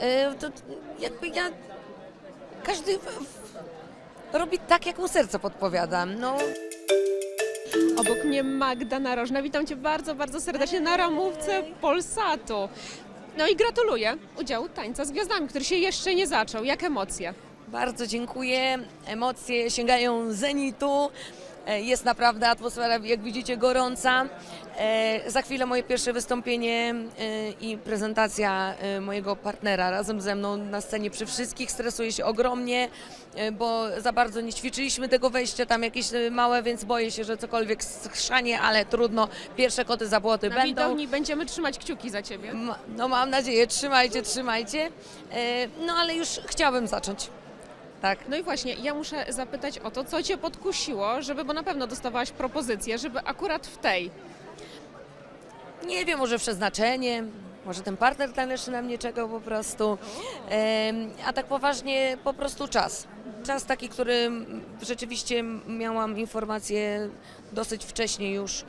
E, To jakby ja... Każdy robi tak, jak mu serce podpowiada. No, Obok mnie Magda Narożna. Witam Cię bardzo, bardzo serdecznie na ramówce Polsatu. No i gratuluję udziału tańca z gwiazdami, który się jeszcze nie zaczął. Jak emocje? Bardzo dziękuję. Emocje sięgają zenitu. E, Jest naprawdę atmosfera, jak widzicie, gorąca. E, Za chwilę moje pierwsze wystąpienie e, i prezentacja mojego partnera razem ze mną na scenie przy wszystkich. Stresuję się ogromnie, bo za bardzo nie ćwiczyliśmy tego wejścia tam jakieś małe, więc boję się, że cokolwiek schrzanie, ale trudno. Pierwsze koty za błoty Na będą. widowni będziemy trzymać kciuki za Ciebie. No mam nadzieję, trzymajcie, trzymajcie. No ale już chciałabym zacząć. Tak. No i właśnie, ja muszę zapytać o to, co Cię podkusiło, żeby, bo na pewno dostawałaś propozycję, żeby akurat w tej. Nie wiem, może przeznaczenie, może ten partner taneczny na mnie czekał po prostu. Em, A tak poważnie, po prostu czas. Czas taki, który rzeczywiście miałam informacje dosyć wcześnie już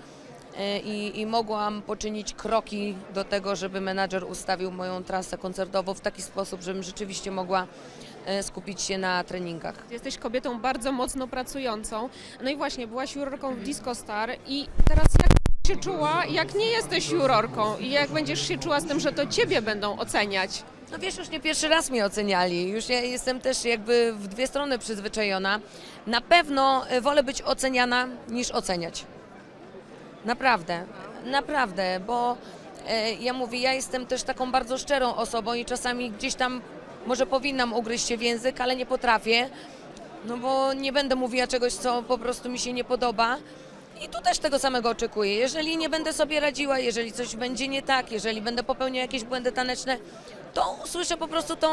e, i, i mogłam poczynić kroki do tego, żeby menadżer ustawił moją trasę koncertową w taki sposób, żebym rzeczywiście mogła skupić się na treningach. Jesteś kobietą bardzo mocno pracującą. No i właśnie, byłaś jurorką w Disco Star i teraz jak się czuła, jak nie jesteś jurorką i jak będziesz się czuła z tym, że to Ciebie będą oceniać? No wiesz, już nie pierwszy raz mnie oceniali. Już ja jestem też jakby w dwie strony przyzwyczajona. Na pewno e, wolę być oceniana niż oceniać. Naprawdę, naprawdę, bo e, ja mówię, ja jestem też taką bardzo szczerą osobą i czasami gdzieś tam może powinnam ugryźć się w język, ale nie potrafię, no bo nie będę mówiła czegoś, co po prostu mi się nie podoba. I tu też tego samego oczekuję. Jeżeli nie będę sobie radziła, jeżeli coś będzie nie tak, jeżeli będę popełniał jakieś błędy taneczne, to usłyszę po prostu tą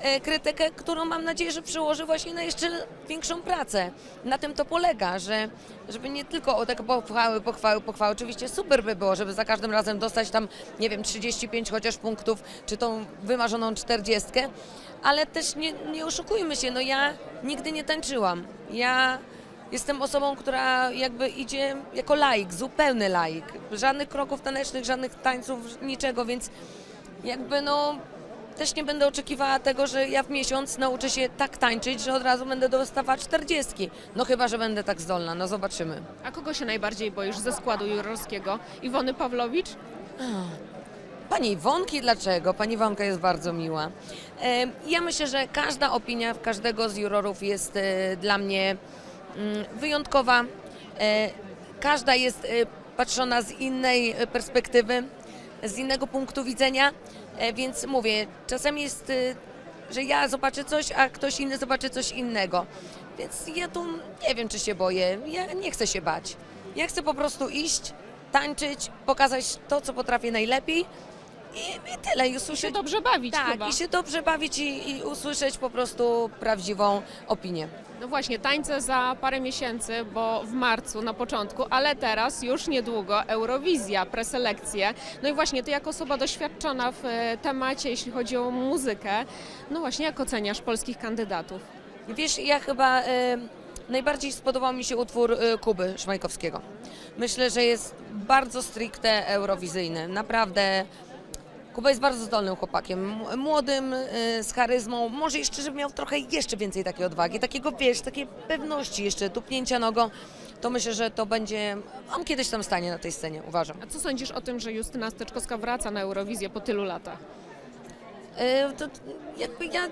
e, krytykę, którą mam nadzieję, że przełoży właśnie na jeszcze większą pracę. Na tym to polega, że żeby nie tylko o takie pochwały, pochwały, pochwały. Oczywiście super by było, żeby za każdym razem dostać tam, nie wiem, 35 chociaż punktów, czy tą wymarzoną 40, ale też nie, nie oszukujmy się, no ja nigdy nie tańczyłam. Ja Jestem osobą, która jakby idzie jako laik, zupełny laik. Żadnych kroków tanecznych, żadnych tańców, niczego, więc jakby no też nie będę oczekiwała tego, że ja w miesiąc nauczę się tak tańczyć, że od razu będę dostawała 40. No chyba, że będę tak zdolna, no zobaczymy. A kogo się najbardziej boisz ze składu jurorskiego? Iwony Pawlowicz? Pani Iwonki, dlaczego? Pani Iwonka jest bardzo miła. E, Ja myślę, że każda opinia każdego z jurorów jest e, dla mnie wyjątkowa. E, Każda jest e, patrzona z innej e, perspektywy, z innego punktu widzenia, więc mówię, czasami jest, że ja zobaczę coś, a ktoś inny zobaczy coś innego. Więc ja tu nie wiem, czy się boję. Ja nie chcę się bać. Ja chcę po prostu iść, tańczyć, pokazać to, co potrafię najlepiej i, i tyle. I Się usłyszeć, dobrze bawić tak, chyba. i się dobrze bawić i, i usłyszeć po prostu prawdziwą opinię. No właśnie, tańce za parę miesięcy, bo w marcu na początku, ale teraz już niedługo Eurowizja, preselekcje. No i właśnie, ty jako osoba doświadczona w e, temacie, jeśli chodzi o muzykę, no właśnie, jak oceniasz polskich kandydatów? Wiesz, ja chyba e, najbardziej spodobał mi się utwór e, Kuby Szmajkowskiego. Myślę, że jest bardzo stricte eurowizyjny. Naprawdę. Kuba jest bardzo zdolnym chłopakiem, młodym, e, z charyzmą, może jeszcze, żeby miał trochę jeszcze więcej takiej odwagi, takiego, wiesz, takiej pewności jeszcze, tupnięcia nogą, to myślę, że to będzie, on kiedyś tam stanie na tej scenie, uważam. A co sądzisz o tym, że Justyna Steczkowska wraca na Eurowizję po tylu latach? E, To jakby ja.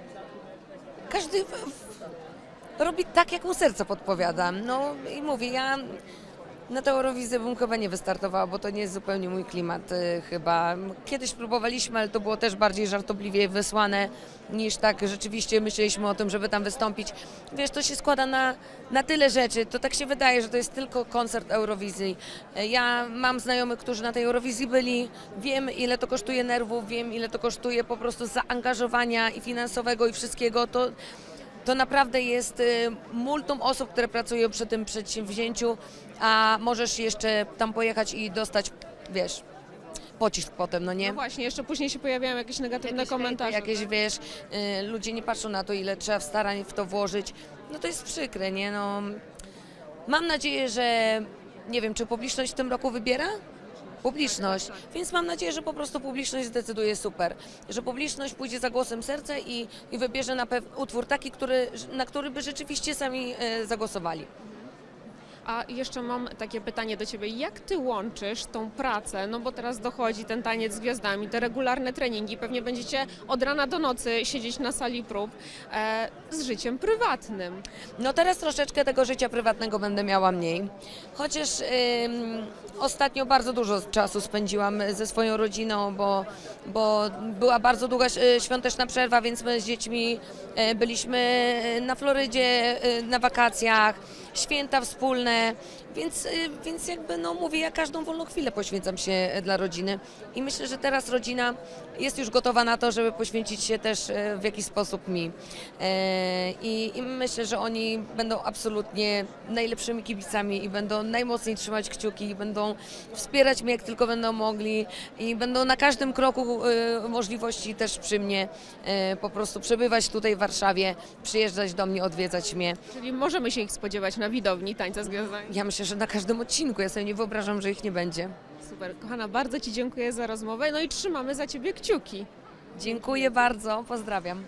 Każdy w, w, robi tak, jak mu serce podpowiada. No i mówię, ja na tę Eurowizję bym chyba nie wystartowała, bo to nie jest zupełnie mój klimat e, chyba. Kiedyś próbowaliśmy, ale to było też bardziej żartobliwie wysłane niż tak rzeczywiście myśleliśmy o tym, żeby tam wystąpić. Wiesz, to się składa na, na tyle rzeczy. To tak się wydaje, że to jest tylko koncert Eurowizji. E, Ja mam znajomych, którzy na tej Eurowizji byli. Wiem, ile to kosztuje nerwów, wiem, ile to kosztuje po prostu zaangażowania i finansowego i wszystkiego. To, to naprawdę jest y, multum osób, które pracują przy tym przedsięwzięciu, a możesz jeszcze tam pojechać i dostać, wiesz, pocisk potem, no nie? No właśnie, jeszcze później się pojawiają jakieś negatywne Jakieś komentarze. hejty, Jakieś, wiesz, y, ludzie nie patrzą na to, ile trzeba w starań w to włożyć. No to jest przykre, nie? No, mam nadzieję, że nie wiem, czy publiczność w tym roku wybiera? Publiczność. Więc mam nadzieję, że po prostu publiczność zdecyduje super. Że publiczność pójdzie za głosem serca i, i wybierze na utwór taki, który, na który by rzeczywiście sami e, zagłosowali. A jeszcze mam takie pytanie do Ciebie. Jak Ty łączysz tą pracę, no bo teraz dochodzi ten taniec z gwiazdami, te regularne treningi, pewnie będziecie od rana do nocy siedzieć na sali prób, e, z życiem prywatnym. No teraz troszeczkę tego życia prywatnego będę miała mniej. Chociaż ostatnio bardzo dużo czasu spędziłam ze swoją rodziną, bo, bo była bardzo długa e, świąteczna przerwa, więc my z dziećmi e, byliśmy e, na Florydzie e, na wakacjach, święta wspólne, więc, e, więc jakby no mówię, ja każdą wolną chwilę poświęcam się e, dla rodziny i myślę, że teraz rodzina jest już gotowa na to, żeby poświęcić się też e, w jakiś sposób mi. E, I, I myślę, że oni będą absolutnie najlepszymi kibicami i będą najmocniej trzymać kciuki i będą wspierać mnie jak tylko będą mogli i będą na każdym kroku możliwości też przy mnie po prostu przebywać tutaj w Warszawie, przyjeżdżać do mnie, odwiedzać mnie. Czyli możemy się ich spodziewać na widowni tańca z gwiazdami. Ja myślę, że na każdym odcinku. Ja sobie nie wyobrażam, że ich nie będzie. Super. Kochana, bardzo Ci dziękuję za rozmowę, no i trzymamy za Ciebie kciuki. Dziękuję bardzo, pozdrawiam.